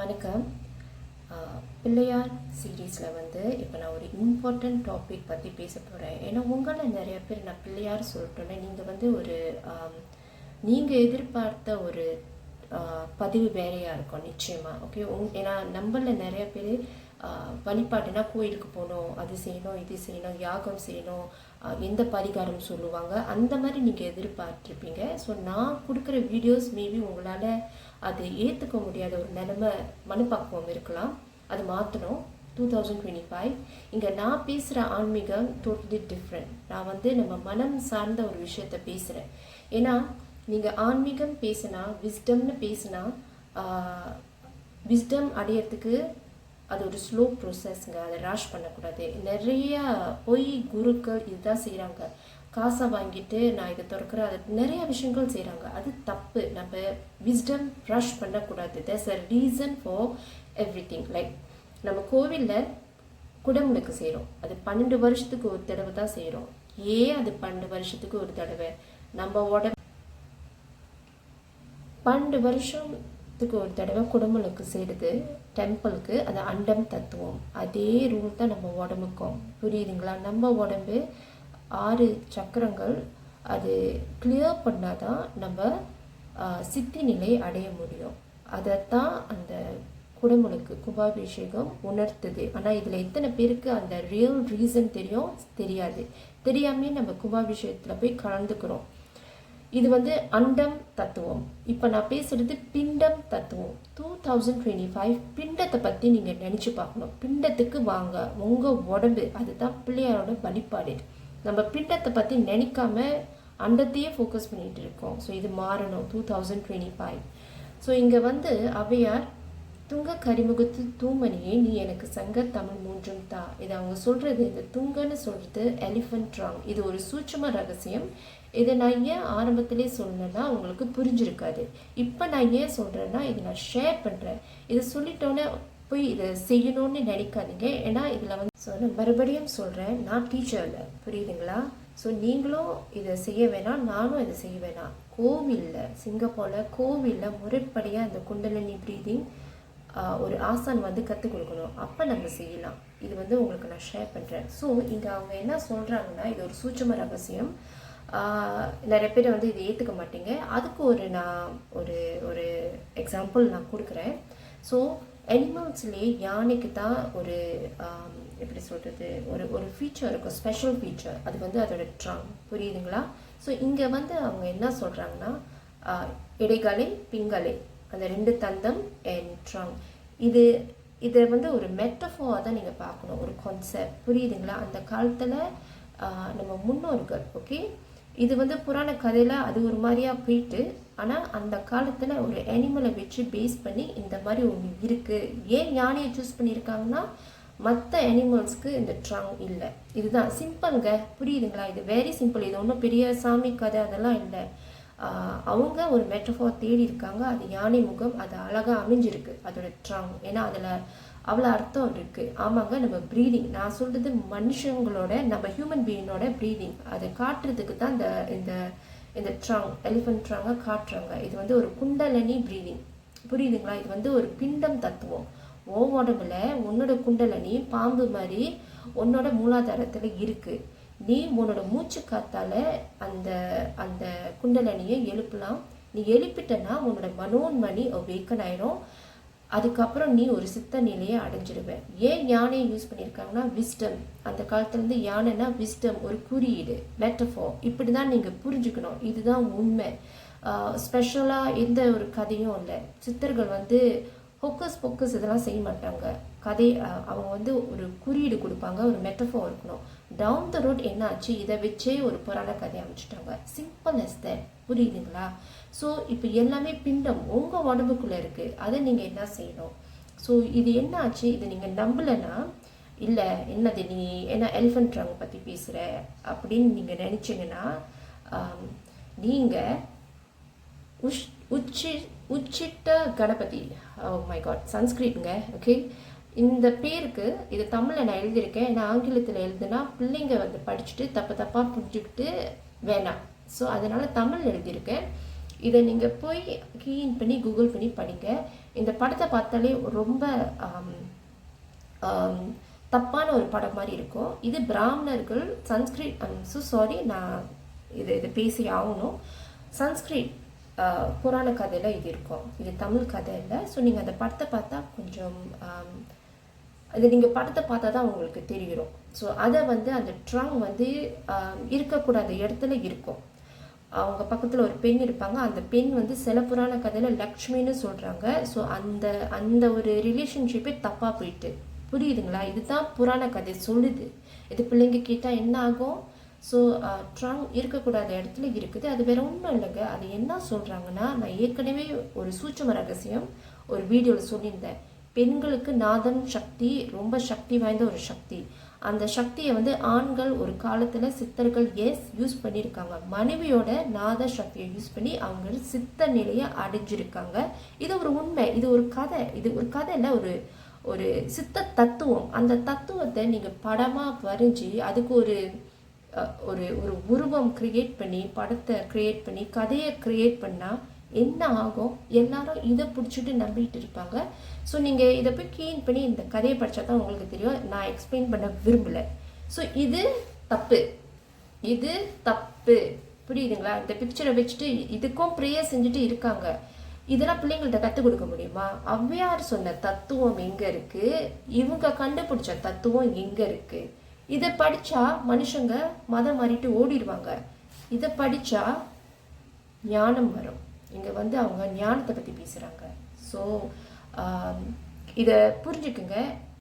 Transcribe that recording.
வணக்கம். பிள்ளையார் சீரீஸில் வந்து இப்போ நான் ஒரு இம்பார்ட்டண்ட் டாபிக் பற்றி பேச போகிறேன் ஏன்னா உங்களில் நிறைய பேர் நான் பிள்ளையார் சொல்லிட்டோன்னே நீங்கள் வந்து ஒரு நீங்கள் எதிர்பார்த்த ஒரு பதிவு வேறையாக இருக்கும் நிச்சயமாக ஓகே உங் ஏன்னா நம்மளில் நிறைய பேர் வழிபாட்டுனா கோயிலுக்கு போகணும் அது செய்யணும் இது செய்யணும் யாகம் செய்யணும் எந்த பரிகாரம் சொல்லுவாங்க. அந்த மாதிரி நீங்கள் எதிர்பார்த்துருப்பீங்க. ஸோ நான் கொடுக்குற வீடியோஸ் மேபி உங்களால் அது ஏற்றுக்க முடியாத ஒரு நிலைமை மனப்பக்குவம் இருக்கலாம். அது மாற்றணும் டூ தௌசண்ட் டுவெண்ட்டி ஃபைவ் இங்கே நான் பேசுகிற ஆன்மீகம் டோட்டலி டிஃப்ரெண்ட் நான் வந்து நம்ம மனம் சார்ந்த ஒரு விஷயத்த பேசுகிறேன் ஏன்னா நீங்கள் ஆன்மீகம் பேசுனா விஸ்டம்னு பேசினா விஸ்டம் அடையிறதுக்கு அது ஒரு ஸ்லோ ப்ரொசஸ்ங்க அதை ராஷ் பண்ணக்கூடாது. நிறைய பொய் குருக்கள் இதுதான் செய்கிறாங்க காசை வாங்கிட்டு நான் இதை திறக்கிறேன். அது நிறைய விஷயங்கள் செய்கிறாங்க அது தப்பு. நம்ம விஸ்டம் ரஷ் பண்ணக்கூடாது. There's a reason for everything like நம்ம கோவிலில் குடமுழுக்கு செய்கிறோம் அது பன்னெண்டு வருஷத்துக்கு ஒரு தடவை தான் செய்கிறோம் ஏன் அது பன்னெண்டு வருஷத்துக்கு ஒரு தடவை? நம்ம உடம்பு பன்னெண்டு வருஷம் வருஷத்துக்கு ஒரு தடவை குடும்பலுக்கு சேருது டெம்பிளுக்கு அது அண்டம் தத்துவம். அதே ரூல் தான் நம்ம உடம்புக்கும். புரியுதுங்களா? நம்ம உடம்பு ஆறு சக்கரங்கள் அது கிளியர் பண்ணாதான் நம்ம சித்தி நிலை அடைய முடியும். அதைத்தான் அந்த குடமுழுக்கு கும்பாபிஷேகம் உணர்த்துது. ஆனால் இதில் எத்தனை பேருக்கு அந்த ரியல் ரீசன் தெரியும்? தெரியாது. தெரியாமே நம்ம கும்பாபிஷேகத்தில் போய் கலந்துக்கிறோம். இது வந்து அண்டம் தத்துவம். இப்போ நான் பேசுறது பிண்டம் தத்துவம். டூ தௌசண்ட் டுவெண்ட்டி ஃபைவ் பிண்டத்தை பற்றி நீங்கள் நினச்சி பார்க்கணும். பிண்டத்துக்கு வாங்க. உங்கள் உடம்பு அதுதான் பிள்ளையாரோட வழிபாடு. நம்ம பிண்டத்தை பற்றி நினைக்காம அண்டத்தையே ஃபோக்கஸ் பண்ணிகிட்டு இருக்கோம். ஸோ இது மாறணும் two thousand twenty five so இங்கே வந்து அவையார் துங்க கரிமுகத்து தூமணியே நீ எனக்கு சங்க தமிழ் மூன்றும் தா. இது அவங்க சொல்கிறது இந்த துங்கன்னு சொல்கிறது எலிஃபண்ட் ராங் இது ஒரு சூட்சம ரகசியம். இதை நான் ஏன் ஆரம்பத்திலே சொன்னேன்னா உங்களுக்கு புரிஞ்சிருக்காது. இப்போ நான் ஏன் சொல்கிறேன்னா இதை நான் ஷேர் பண்ணுறேன் இதை சொல்லிட்டோன்னே போய் இதை செய்யணும்னு நினைக்காதீங்க. ஏன்னா இதில் வந்து ஸோ நான் மறுபடியும் சொல்கிறேன் நான் டீச்சரில் புரியுதுங்களா? ஸோ நீங்களும் இதை செய்ய வேணாம் நானும் இதை செய்ய வேணாம். கோவிலில் சிங்கப்பூரில் கோவிலில் முறைப்படியாக இந்த குண்டலினி ப்ரீதிங் ஒரு ஆசான் வந்து கற்றுக் கொடுக்கணும். அப்போ நம்ம செய்யலாம். இது வந்து உங்களுக்கு நான் ஷேர் பண்ணுறேன் ஸோ இங்கே அவங்க என்ன சொல்கிறாங்கன்னா இது ஒரு சூட்சம ரகசியம். நிறைய பேர் வந்து இதை ஏற்றுக்க மாட்டீங்க. அதுக்கு ஒரு நான் ஒரு ஒரு எக்ஸாம்பிள் நான் கொடுக்குறேன். ஸோ அனிமல்ஸ்லேயே யானைக்கு தான் ஒரு எப்படி சொல்கிறது ஒரு ஒரு ஃபீச்சர் இருக்கும். ஸ்பெஷல் ஃபீச்சர் அது வந்து அதோட ட்ராங் புரியுதுங்களா? ஸோ இங்கே வந்து அவங்க என்ன சொல்கிறாங்கன்னா இடைகாலை பிங்கலை அந்த ரெண்டு தந்தம் அண்ட் ட்ரங் இது இதை வந்து ஒரு மெட்டஃபோவாக தான் நீங்கள் பார்க்கணும். ஒரு கான்செப்ட் புரியுதுங்களா? அந்த காலத்தில் நம்ம முன்னோர்கள் ஓகே இது வந்து புராண கதையில் அது ஒரு மாதிரியா போயிட்டு ஆனால் அந்த காலத்தில் ஒரு அனிமலை வச்சு பேஸ் பண்ணி இந்த மாதிரி ஒன்று இருக்குது ஏன் யானையை சூஸ் பண்ணியிருக்காங்கன்னா மற்ற அனிமல்ஸ்க்கு இந்த ட்ரங் இல்லை. இதுதான். சிம்பிள்ங்க புரியுதுங்களா? இது வெரி சிம்பிள் இது ஒன்றும் பெரிய சாமி கதை அதெல்லாம் இல்லை. அவங்க ஒரு மெட்டஃபார் தேடி இருக்காங்க. அது யானை முகம் அது அழகாக அமைஞ்சிருக்கு. அதோட ட்ரங் ஏன்னா அதில் அவ்வளோ அர்த்தம் இருக்குது ஆமாங்க நம்ம ப்ரீதிங் நான் சொல்கிறது மனுஷங்களோட நம்ம ஹியூமன் பீயினோட ப்ரீதிங் அதை காட்டுறதுக்கு தான் இந்த இந்த இந்த ட்ரங் எலிஃபென்ட் ட்ரங்கை காட்டுறாங்க. இது வந்து ஒரு குண்டலனி ப்ரீதிங் புரியுதுங்களா? இது வந்து ஒரு பிண்டம் தத்துவம். ஓ உடம்புல உன்னோட குண்டலனி பாம்பு மாதிரி உன்னோட மூலாதாரத்தில் இருக்குது நீ உன்னோட மூச்சு காத்தால அந்த அந்த குண்டலனியை எழுப்பலாம். நீ எழுப்பிட்டனா உன்னோட மனோன்மணி வேக்கன் ஆயிரும். அதுக்கப்புறம் நீ ஒரு சித்த நிலையை அடைஞ்சிடுவேன் ஏன் யானையை யூஸ் பண்ணியிருக்காங்கன்னா விஸ்டம் அந்த காலத்துலேருந்து யானைனா விஸ்டம் ஒரு குறியீடு மெட்டஃபோ இப்படி தான் நீங்கள் புரிஞ்சுக்கணும். இதுதான் உண்மை. ஸ்பெஷலாக எந்த ஒரு கதையும் இல்லை. சித்தர்கள் வந்து ஹொக்கஸ் பொக்கஸ் இதெல்லாம் செய்ய மாட்டாங்க. கதை அவங்க வந்து ஒரு குறியீடு கொடுப்பாங்க ஒரு மெட்டஃபோ இருக்கணும். டவுன் த ரோட் என்ன ஆச்சு இதை வச்சே ஒரு புராண கதை அமைச்சிட்டாங்க. சிம்பிள் எஸ் தட் புரியுதுங்களா? ஸோ இப்போ எல்லாமே பிண்டம் உங்கள் உடம்புக்குள்ளே இருக்குது அதை நீங்கள் என்ன செய்யணும்? ஸோ இது என்ன ஆச்சு இதை நீங்கள் நம்பலைன்னா இல்லை என்னது நீ என்ன எலிஃபண்ட் ட்ரங் பற்றி பேசுகிற அப்படின்னு நீங்கள் நினச்சிங்கன்னா நீங்கள் உஷ் உச்சி உச்சிட்ட கணபதி. Oh மை காட் சன்ஸ்கிரிட்ங்க ஓகே இந்த பேருக்கு இது தமிழில் நான் எழுதியிருக்கேன். நான் ஆங்கிலத்தில் எழுதுனா பிள்ளைங்க வந்து படிச்சுட்டு தப்பு தப்பாக புரிஞ்சுக்கிட்டு வேணாம். ஸோ அதனால் தமிழ் எழுதியிருக்கேன். இதை நீங்கள் போய் கீன் பண்ணி கூகுள் பண்ணி படிங்க. இந்த படத்தை பார்த்தாலே ரொம்ப um, um, தப்பான ஒரு படம் மாதிரி இருக்கும். இது பிராமணர்கள் சன்ஸ்கிரிட் ஸோ சாரி நான் இது இது பேசி ஆகணும். சன்ஸ்கிரிட் புராண கதையில் இது இருக்கும். இது தமிழ் கதை இல்லை. ஸோ நீங்கள் அந்த படத்தை பார்த்தா கொஞ்சம் அது நீங்கள் படத்தை பார்த்தா தான் உங்களுக்கு தெரியும். ஸோ அதை வந்து அந்த ட்ரங் வந்து இருக்கக்கூடாத இடத்துல இருக்கும். அவங்க பக்கத்தில் ஒரு பெண் இருப்பாங்க. அந்த பெண் வந்து சில புராண கதையில் லக்ஷ்மின்னு சொல்கிறாங்க ஸோ அந்த அந்த ஒரு ரிலேஷன்ஷிப்பே தப்பாக போயிட்டு. புரியுதுங்களா? இதுதான் புராண கதை சொல்லுது. இது பிள்ளைங்க கேட்டால் என்ன ஆகும்? ஸோ ட்ரங் uh, இருக்கக்கூடாத இடத்துல இருக்குது. அது வேற ஒன்றும் இல்லைங்க. அது என்ன சொல்கிறாங்கன்னா நான் ஏற்கனவே ஒரு சூட்சம ரகசியம் ஒரு வீடியோவில் சொல்லியிருந்தேன். பெண்களுக்கு நாதன் சக்தி ரொம்ப சக்தி வாய்ந்த ஒரு சக்தி. அந்த சக்தியை வந்து ஆண்கள் ஒரு காலத்தில் சித்தர்கள் எஸ் யூஸ் பண்ணியிருக்காங்க. மனைவியோட நாத சக்தியை யூஸ் பண்ணி அவங்க சித்த நிலையை அடைஞ்சிருக்காங்க. இது ஒரு உண்மை. இது ஒரு கதை. இது ஒரு கதை இல்லை ஒரு ஒரு சித்த தத்துவம். அந்த தத்துவத்தை நீங்கள் படமாக வரைஞ்சி அதுக்கு ஒரு ஒரு ஒரு உருவம் க்ரியேட் பண்ணி படத்தை க்ரியேட் பண்ணி கதையை க்ரியேட் பண்ணால் என்ன ஆகும்? எல்லாரும் இதை பிடிச்சிட்டு நம்பிட்டு இருப்பாங்க. ஸோ நீங்கள் இதை போய் க்ளீன் பண்ணி இந்த கதையை படித்தா தான் உங்களுக்கு தெரியும். நான் எக்ஸ்பிளைன் பண்ண விரும்பலை. ஸோ இது தப்பு. இது தப்பு. புரியுதுங்களா? இந்த பிக்சரை வச்சுட்டு இதுக்கும் ப்ரேயர் செஞ்சுட்டு இருக்காங்க. இதெல்லாம் பிள்ளைங்கள்ட்ட கற்றுக் கொடுக்க முடியுமா? ஔவையார் சொன்ன தத்துவம் எங்கே இருக்குது இவங்க கண்டுபிடிச்ச தத்துவம் எங்கே இருக்குது இதை படித்தா மனுஷங்க மதம் மாறிட்டு ஓடிடுவாங்க. இதை படித்தா ஞானம் வரும். இங்கே வந்து அவங்க ஞானத்தை பற்றி பேசுகிறாங்க ஸோ இதை புரிஞ்சுக்குங்க.